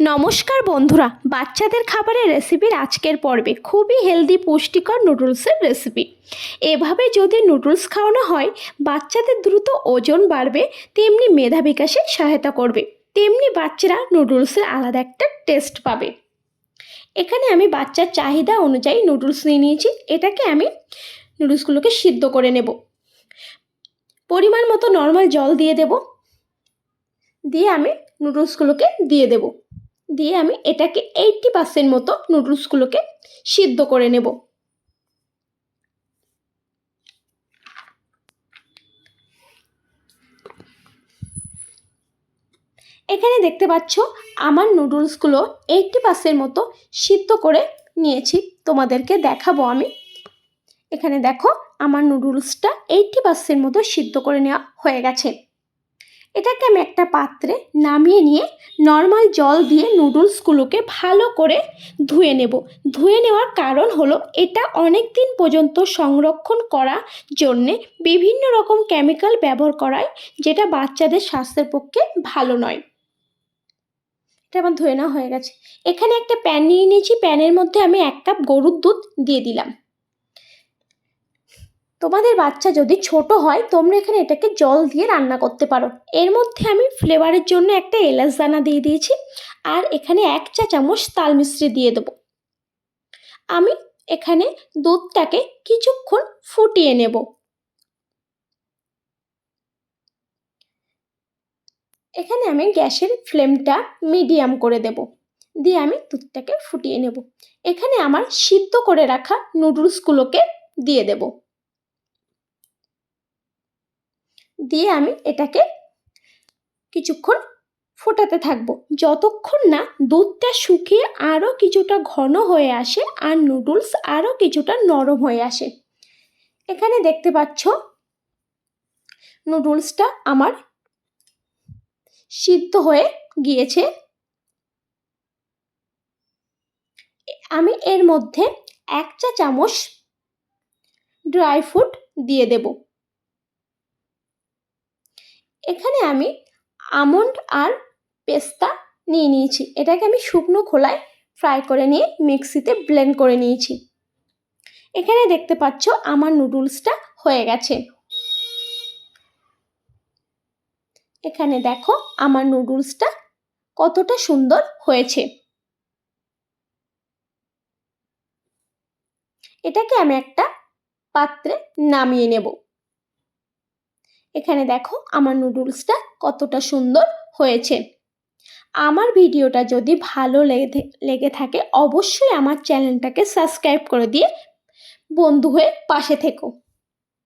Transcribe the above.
নমস্কার বন্ধুরা, বাচ্চাদের খাবারের রেসিপির আজকের পর্বে খুবই হেলদি পুষ্টিকর নুডলসের রেসিপি এভাবে যদি নুডলস খাওয়ানো হয়, বাচ্চাদের দ্রুত ওজন বাড়বে, তেমনি মেধা বিকাশে সহায়তা করবে, তেমনি বাচ্চারা নুডলসের আলাদা একটা টেস্ট পাবে। এখানে আমি বাচ্চার চাহিদা অনুযায়ী নুডলস নিয়ে নিয়েছি, এটাকে আমি নুডলসগুলোকে সিদ্ধ করে নেব। পরিমাণ মতো নর্মাল জল দিয়ে দেব। দিয়ে আমি নুডলসগুলোকে দিয়ে দেব। দিয়ে আমি এটাকে এইটটি পার্সেন্ট মতো নুডলসগুলোকে সিদ্ধ করে নেব। এখানে দেখতে পাচ্ছ আমার নুডলসগুলো এইটটি পার্সেন্ট মতো সিদ্ধ করে নিয়েছি, তোমাদেরকে দেখাবো আমি। এখানে দেখো আমার নুডলসটা এইটটি পার্সেন্ট মতো সিদ্ধ করে নেওয়া হয়ে গেছে। এটাকে আমি একটা পাত্রে নামিয়ে নিয়ে নর্মাল জল দিয়ে নুডলসগুলোকে ভালো করে ধুয়ে নেব। ধুয়ে নেওয়ার কারণ হলো এটা অনেক দিন পর্যন্ত সংরক্ষণ করার জন্যে বিভিন্ন রকম কেমিক্যাল ব্যবহার করায় যেটা বাচ্চাদের স্বাস্থ্যের পক্ষে ভালো নয়। এটা আমার ধুয়ে নেওয়া হয়ে গেছে। এখানে একটা প্যান নিয়ে নিয়েছি। প্যানের মধ্যে আমি এক কাপ গরুর দুধ দিয়ে দিলাম। তোমাদের বাচ্চা যদি ছোট হয়, তোমরা এখানে এটাকে জল দিয়ে রান্না করতে পারো। এর মধ্যে আমি ফ্লেভারের জন্য একটা এলাচ দানা দিয়ে দিয়েছি, আর এখানে এক চা চামচ তাল মিশ্রি দিয়ে দেবো। আমি এখানে দুধটাকে কিছুক্ষণ ফুটিয়ে নেব। এখানে আমি গ্যাসের ফ্লেমটা মিডিয়াম করে দেব। দিয়ে আমি দুধটাকে ফুটিয়ে নেব। এখানে আমার সিদ্ধ করে রাখা নুডলসগুলোকে দিয়ে দেবো। দিয়ে আমি এটাকে কিছুক্ষণ ফোটাতে থাকব। যতক্ষণ না দুধটা শুকিয়ে আরও কিছুটা ঘন হয়ে আসে আর নুডলস আরও কিছুটা নরম হয়ে আসে। এখানে দেখতে পাচ্ছ নুডলসটা আমার সিদ্ধ হয়ে গিয়েছে। আমি এর মধ্যে এক চা চামচ ড্রাই ফ্রুট দিয়ে দেবো। এখানে আমি আমন্ড আর পেস্তা নিয়ে নিয়েছি। এটাকে আমি শুকনো খোলায় ফ্রাই করে নিয়ে মিক্সিতে ব্লেন্ড করে নিয়েছি। এখানে দেখতে পাচ্ছ আমার নুডলসটা হয়ে গেছে। এখানে দেখো আমার নুডলসটা কতটা সুন্দর হয়েছে। এটাকে আমি একটা পাত্রে নামিয়ে নেব। এখানে দেখো আমার নুডলসটা কতটা সুন্দর হয়েছে। আমার ভিডিওটা যদি ভালো লেগে লেগে থাকে অবশ্যই আমার চ্যানেলটাকে সাবস্ক্রাইব করে দিয়ে বন্ধু হয়ে পাশে থেকো।